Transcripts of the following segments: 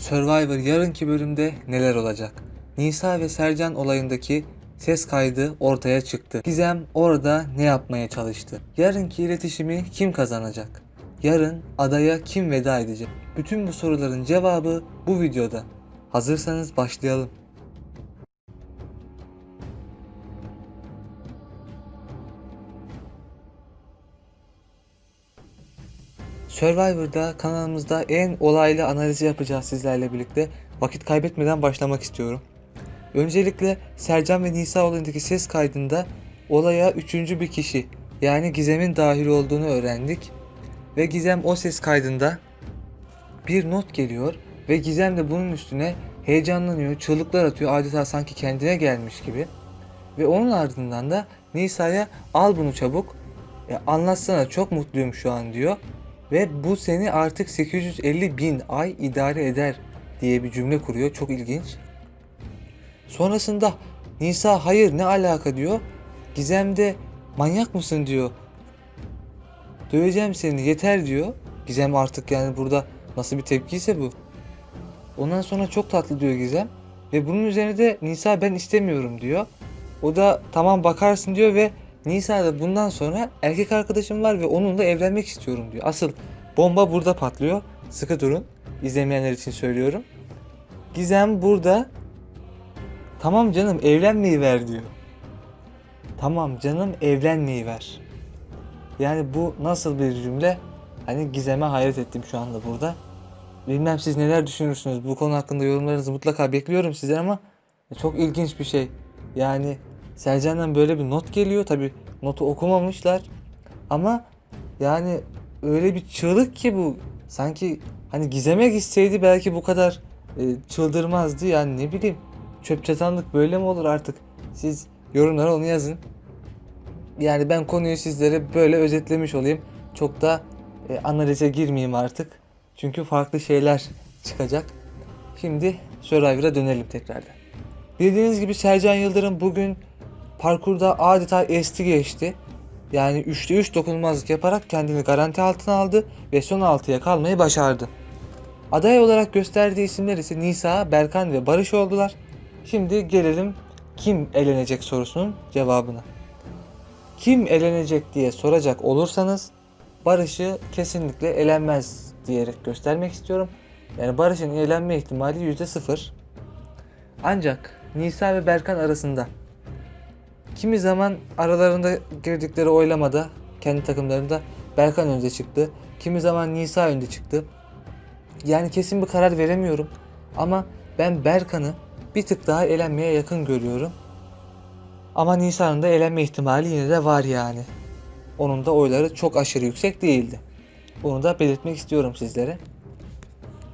Survivor yarınki bölümde neler olacak? Nisa ve Sercan olayındaki ses kaydı ortaya çıktı. Gizem orada ne yapmaya çalıştı? Yarınki iletişimi kim kazanacak? Yarın adaya kim veda edecek? Bütün bu soruların cevabı bu videoda. Hazırsanız başlayalım. Survivor'da kanalımızda en olaylı analizi yapacağız sizlerle birlikte. Vakit kaybetmeden başlamak istiyorum. Öncelikle Sercan ve Nisa olayındaki ses kaydında olaya üçüncü bir kişi yani Gizem'in dahil olduğunu öğrendik. Ve Gizem o ses kaydında bir not geliyor ve Gizem de bunun üstüne heyecanlanıyor, çığlıklar atıyor adeta sanki kendine gelmiş gibi. Ve onun ardından da Nisa'ya al bunu çabuk, e, anlatsana çok mutluyum şu an diyor. Ve bu seni artık 850 bin ay idare eder diye bir cümle kuruyor. Çok ilginç. Sonrasında Nisa hayır ne alaka diyor. Gizem de manyak mısın diyor. Döveceğim seni yeter diyor. Gizem artık yani burada nasıl bir tepkiyse bu. Ondan sonra çok tatlı diyor Gizem. Ve bunun üzerine de Nisa ben istemiyorum diyor. O da tamam bakarsın diyor ve Nisa da bundan sonra erkek arkadaşım var ve onunla evlenmek istiyorum diyor. Asıl bomba burada patlıyor. Sıkı durun. İzlemeyenler için söylüyorum. Gizem burada tamam canım evlenmeyi ver diyor. Tamam canım evlenmeyi ver. Yani bu nasıl bir cümle? Hani Gizem'e hayret ettim şu anda burada. Bilmem siz neler düşünürsünüz. Bu konu hakkında yorumlarınızı mutlaka bekliyorum sizden ama çok ilginç bir şey. Yani Sercan'dan böyle bir not geliyor. Tabi notu okumamışlar. Ama yani öyle bir çığlık ki bu. Sanki hani gizeme gitseydi belki bu kadar e, çıldırmazdı. Yani ne bileyim çöp çatanlık böyle mi olur artık? Siz yorumlara onu yazın. Yani ben konuyu sizlere böyle özetlemiş olayım. Çok da e, analize girmeyeyim artık. Çünkü farklı şeyler çıkacak. Şimdi Survivor'a dönelim tekrardan. Bildiğiniz gibi Sercan Yıldırım bugün parkurda adeta esti geçti. Yani 3'te 3 dokunulmazlık yaparak kendini garanti altına aldı ve son 6'ya kalmayı başardı. Aday olarak gösterdiği isimler ise Nisa, Berkan ve Barış oldular. Şimdi gelelim kim elenecek sorusunun cevabına. Kim elenecek diye soracak olursanız Barış'ı kesinlikle elenmez diyerek göstermek istiyorum. Yani Barış'ın elenme ihtimali %0. Ancak Nisa ve Berkan arasında kimi zaman aralarında girdikleri oylamada kendi takımlarında Berkan önde çıktı. Kimi zaman Nisa önde çıktı. Yani kesin bir karar veremiyorum. Ama ben Berkan'ı bir tık daha elenmeye yakın görüyorum. Ama Nisa'nın da elenme ihtimali yine de var yani. Onun da oyları çok aşırı yüksek değildi. Bunu da belirtmek istiyorum sizlere.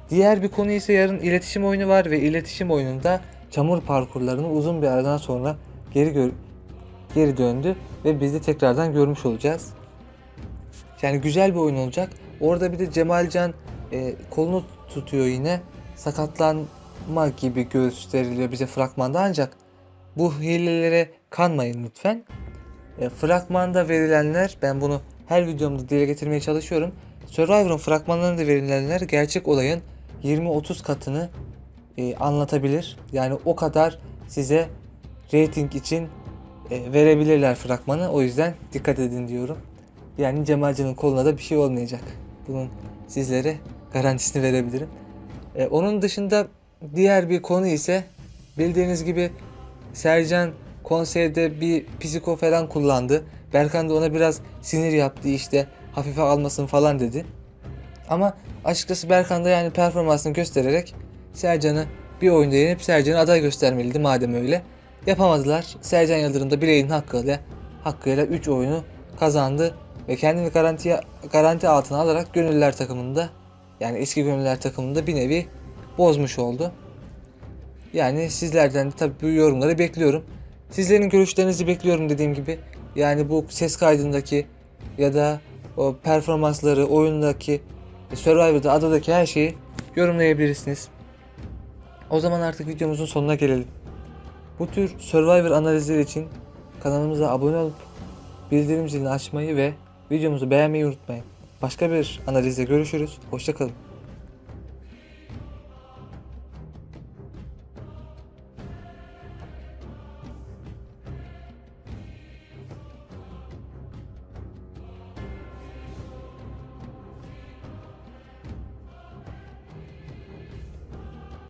Diğer bir konu ise yarın iletişim oyunu var ve iletişim oyununda çamur parkurlarını uzun bir aradan sonra geri gör geri döndü ve biz de tekrardan görmüş olacağız. Yani güzel bir oyun olacak. Orada bir de Cemalcan e, kolunu tutuyor yine. Sakatlanma gibi gösteriliyor bize fragmanda ancak bu hilelere kanmayın lütfen. E, fragmanda verilenler ben bunu her videomda dile getirmeye çalışıyorum. Survivor'ın fragmanlarında verilenler gerçek olayın 20-30 katını e, anlatabilir. Yani o kadar size rating için verebilirler fragmanı. O yüzden dikkat edin diyorum. Yani Cemalcan'ın koluna da bir şey olmayacak. Bunun sizlere garantisini verebilirim. E, onun dışında diğer bir konu ise bildiğiniz gibi Sercan konseyde bir psiko falan kullandı. Berkan da ona biraz sinir yaptı işte hafife almasın falan dedi. Ama açıkçası Berkan da yani performansını göstererek Sercan'ı bir oyunda yenip Sercan'ı aday göstermeliydi madem öyle. Yapamadılar. Sercan Yıldırım da bileğinin hakkıyla hakkıyla 3 oyunu kazandı ve kendini garantiye garanti altına alarak gönüllüler takımında yani eski gönüllüler takımında bir nevi bozmuş oldu. Yani sizlerden de tabii bu yorumları bekliyorum. Sizlerin görüşlerinizi bekliyorum dediğim gibi. Yani bu ses kaydındaki ya da o performansları, oyundaki, Survivor'da, adadaki her şeyi yorumlayabilirsiniz. O zaman artık videomuzun sonuna gelelim. Bu tür Survivor analizleri için kanalımıza abone olup bildirim zilini açmayı ve videomuzu beğenmeyi unutmayın. Başka bir analizde görüşürüz. Hoşçakalın.